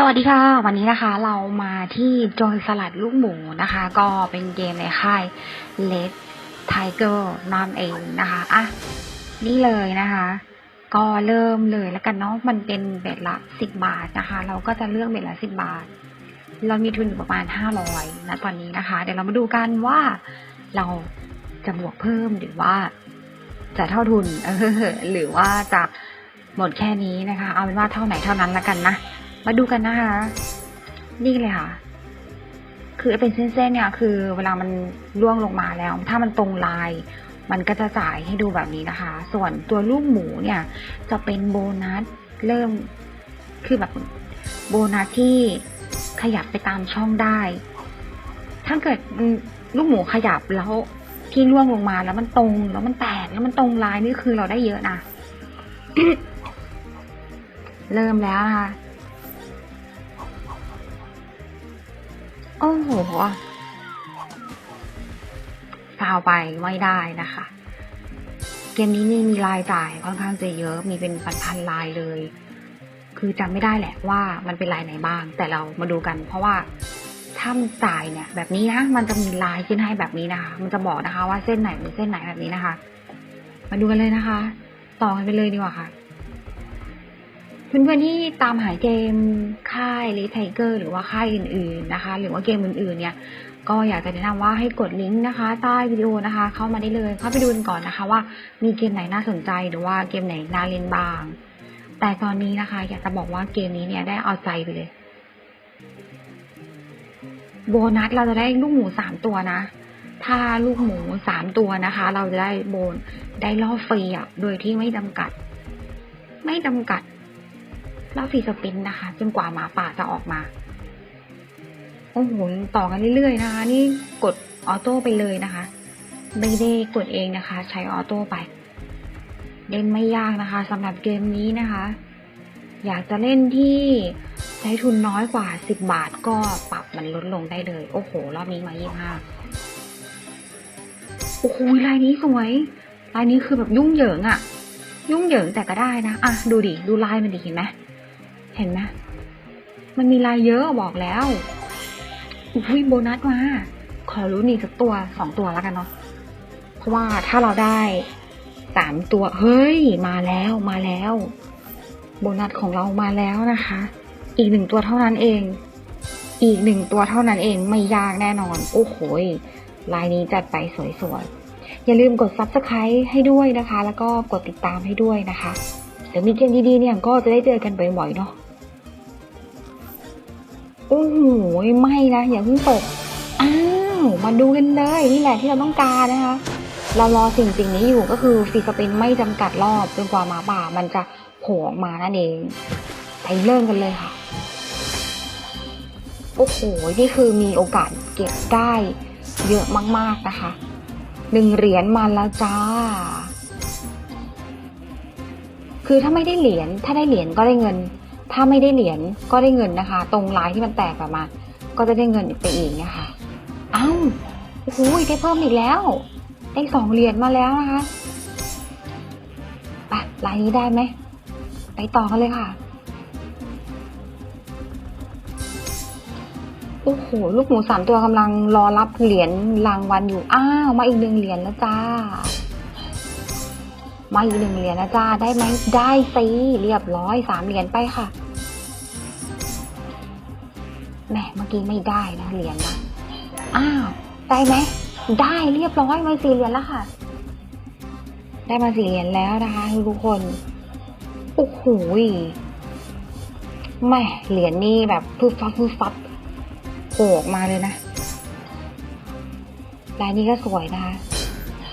สวัสดีค่ะ วันนี้นะคะเรามาที่จอยสลัดลูกหมูนะคะ ก็เป็นเกมในค่าย Red Tiger นั่นเองนะคะอะนี่เลยนะคะ ก็เริ่มเลยแล้วกันเนาะมันเป็นเบ็ดละสิบบาทนะคะ เราก็จะเลือกเบ็ดละสิบบาท เรามีทุนอยู่ประมาณห้าร้อยนะตอนนี้นะคะ เดี๋ยวเรามาดูกันว่าเราจะบวกเพิ่มหรือว่า จะเท่าทุนเออหรือว่าจะหมดแค่นี้นะคะ เอาเป็นว่าเท่าไหนเท่านั้นละกันนะ มาดูกันนะคะ นี่เลยค่ะ คือเป็นเส้นๆเนี่ย คือเวลามันร่วงลงมาแล้ว ถ้ามันตรงลาย มันก็จะจ่ายให้ดูแบบนี้นะคะ ส่วนตัวลูกหมูเนี่ย จะเป็นโบนัสเริ่มคือแบบโบนัสที่ขยับไปตามช่องได้ ถ้าเกิดลูกหมูขยับแล้วที่ร่วงลงมาแล้วมันตรงแล้วมันแตกแล้วมันตรงลายนี่คือเราได้เยอะนะ เริ่มแล้วนะคะ โอ้โหฟาวไปไม่ได้นะคะ เกมนี้นี่มีรายจ่ายค่อนข้างจะเยอะ มีเป็นพันๆลายเลย คือจำไม่ได้แหละว่ามันเป็นลายไหนบ้าง แต่เรามาดูกัน เพราะว่าถ้ามันจ่ายเนี่ย แบบนี้นะ มันจะมีลายขึ้นให้แบบนี้นะคะ มันจะบอกนะคะว่าเส้นไหนเป็นเส้นไหนแบบนี้นะคะ มาดูกันเลยนะคะ ต่อกันไปเลยดีกว่าค่ะ เพื่อนๆที่ตามหาเกมค่ายเลีไทเกอร์หรือว่าค่ายอื่นๆนะคะ หรือว่าเกมอื่นๆเนี่ยก็อยากจะแนะนำว่าให้กดลิงก์นะคะ ใต้วิดีโอนะคะ เข้ามาได้เลยเข้าไปดูกันก่อนนะคะ ว่ามีเกมไหนน่าสนใจหรือว่าเกมไหนน่าเล่นบ้าง แต่ตอนนี้นะคะ อยากจะบอกว่าเกมนี้เนี่ยได้เอาใจไปเลย โบนัสเราจะได้ลูกหมูสามตัวนะ ถ้าลูกหมูสามตัวนะคะ เราจะได้โบนได้ล่อฟรีอะโดยที่ไม่จำกัด ไม่จำกัด ล่อฟรีสปินนะคะ จนกว่าหมาป่าจะออกมา โอ้โห ต่อกันเรื่อยๆนะคะ นี่กดออโต้ไปเลยนะคะไม่ได้กดเองนะคะ ใช้ออโต้ไป เล่นไม่ยากนะคะสำหรับเกมนี้นะคะ อยากจะเล่นที่ใช้ทุนน้อยกว่า 10 บาทก็ปรับมันลดลงได้เลย โอ้โห รอบนี้มา 25 โอ้โหลายนี้สวยลายนี้คือแบบยุ่งเหยิงอะยุ่งเหยิงแต่ก็ได้นะ อะ ดูดิ ดูลายมันดิเห็นไหม เห็นไหมมันมีลายเยอะบอกแล้วอุ้ยโบนัสมาขอรู้นี่สักตัวสองตัวแล้วกันเนาะเพราะว่าถ้าเราได้สามตัว เฮ้ย มาแล้วมาแล้ว โบนัสของเรามาแล้วนะคะ อีกหนึ่งตัวเท่านั้นเอง อีกหนึ่งตัวเท่านั้นเองไม่ยากแน่นอน โอ้โหยลายนี้จัดไปสวยๆ อย่าลืมกด subscribe ให้ด้วยนะคะ แล้วก็กดติดตามให้ด้วยนะคะ เดี๋ยวมีเกมดีๆเนี่ยก็จะได้เจอกันบ่อยๆเนาะ โอ้โหไม่นะอย่าเพิ่งตกอ้าวมาดูกันเลยนี่แหละที่เราต้องการนะคะเรารอสิ่งสิ่งนี้อยู่ก็คือฟรีสปินไม่จำกัดรอบจนกว่าหมาป่ามันจะโผล่ออกมานั่นเองไปเริ่มกันเลยค่ะโอ้โหนี่คือมีโอกาสเก็บได้เยอะมาก ๆ นะคะหนึ่งเหรียญมาแล้วจ้า คือถ้าไม่ได้เหรียญถ้าได้เหรียญก็ได้เงิน ถ้าไม่ได้เหรียญก็ได้เงินนะคะ ตรงลายที่มันแตกออกมา ก็จะได้เงินไปอีกนะคะอ้าโอ้โหได้เพิ่มอีกแล้ว ได้สองเหรียญมาแล้วนะคะไปลายนี้ได้ไหมไปต่อกันเลยค่ะ โอ้โห ลูกหมูสามตัวกำลังรอรับเหรียญรางวัลอยู่ อ้าว มาอีกหนึ่งเหรียญแล้วจ้า มาอีกหนึ่งเหรียญนะจ้าได้ไหมได้สิเรียบร้อยสามเหรียญไปค่ะแหมเมื่อกี้ไม่ได้นะเหรียญนะอ้าวได้ไหมได้เรียบร้อยมาสี่เหรียญแล้วค่ะ ได้มาสี่เหรียญแล้วนะคะทุกคนโอ้โหแหม่เหรียญนี่แบบพึบฟับพึบฟับโผล่ออกมาเลยนะลายนี้ก็สวยนะคะ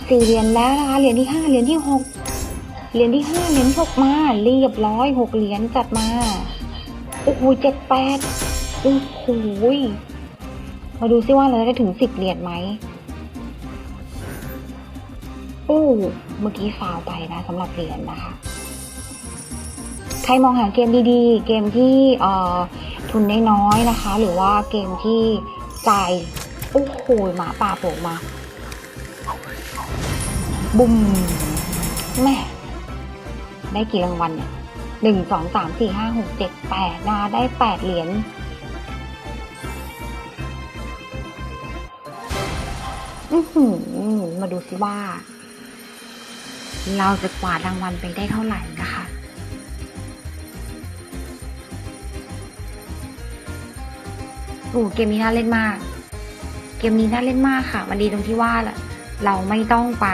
สี่เหรียญแล้วนะคะเหรียญที่ห้าเหรียญที่หก เหรียญที่ห้าเหรียญหกมาเรียบร้อยหกเหรียญจัดมาโอ้โหเจ็ดแปดโอ้โหยมาดูซิว่าเราจะได้ถึงสิบเหรียญไหมโอ้เมื่อกี้ฟาวไปนะสำหรับเหรียญนะคะ ใครมองหาเกมดีๆ เกมที่เอ่อทุนน้อยๆนะคะ หรือว่าเกมที่จ่ายโอ้โหหมาป่าโผล่มาบุ้มแม่ ได้กี่รางวัลเนี่ยหนึ่งสองสามสี่ห้าหกเจ็ดแปดนะคะได้แปดเหรียญอือหือมาดูสิว่า เราจะกวาดรางวัลไปได้เท่าไหร่นะคะ โอ้เกมนี้น่าเล่นมาก เกมนี้น่าเล่นมากค่ะ มันดีตรงที่ว่าแหละเราไม่ต้องไป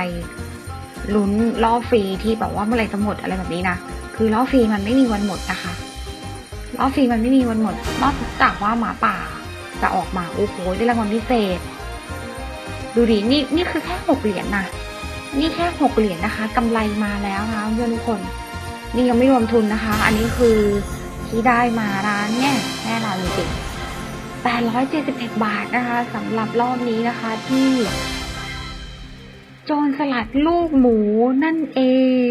ลุ้นล่อฟรีที่แบบว่าเมื่อไรจะหมดอะไรแบบนี้นะคือล่อฟรีมันไม่มีวันหมดนะคะล่อฟรีมันไม่มีวันหมดนอกจากว่าหมาป่าจะออกมาโอ้โหได้รางวัลพิเศษ ดูดินี่นี่คือแค่หกเหรียญนะนี่แค่หกเหรียญนะคะกำไรมาแล้วนะเพื่อนทุกคนนี่ยังไม่รวมทุนนะคะ อันนี้คือที่ได้มาร้านเนี่ยแน่นอนจริงๆ871 บาทนะคะสำหรับรอบนี้นะคะที่ โจรสลัดลูกหมูนั่นเอ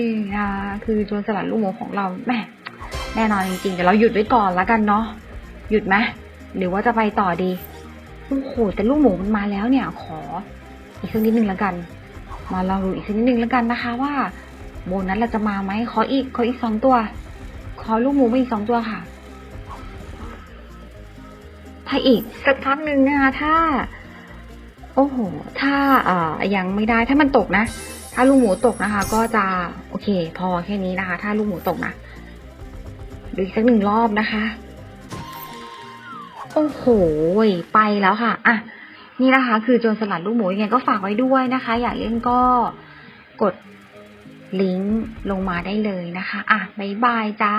งนะคะคือโจรสลัดลูกหมูของเราแม่แน่นอนจริงๆเดี๋ยวเราหยุดไว้ก่อนแล้วกันเนาะหยุดไหมหรือว่าจะไปต่อดีโอ้โหแต่ลูกหมูมันมาแล้วเนี่ย ขอ อีกสักนิดนึงแล้วกัน มาลองดูอีกสักนิดนึงแล้วกันนะคะ ว่าโบนัสเราจะมาไหมขออีกขออีกสองตัว ขอลูกหมูมาอีกสองตัวค่ะ ถ้าอีกสักพักหนึ่งนะคะถ้า อ้โห ถ้าเอ่อยังไม่ได้ถ้ามันตกนะ ถ้าลูกหมูตกนะคะ ก็จะโอเค พอแค่นี้นะคะ ถ้าลูกหมูตกนะดูอีกสักหนึ่งรอบนะคะ โอ้โห ไปแล้วค่ะ อะ นี่นะคะ คือโจรสลัดลูกหมูยังไงก็ฝากไว้ด้วยนะคะ อยากเล่นก็กดลิงก์ลงมาได้เลยนะคะ อะ บ๊ายบายจ้า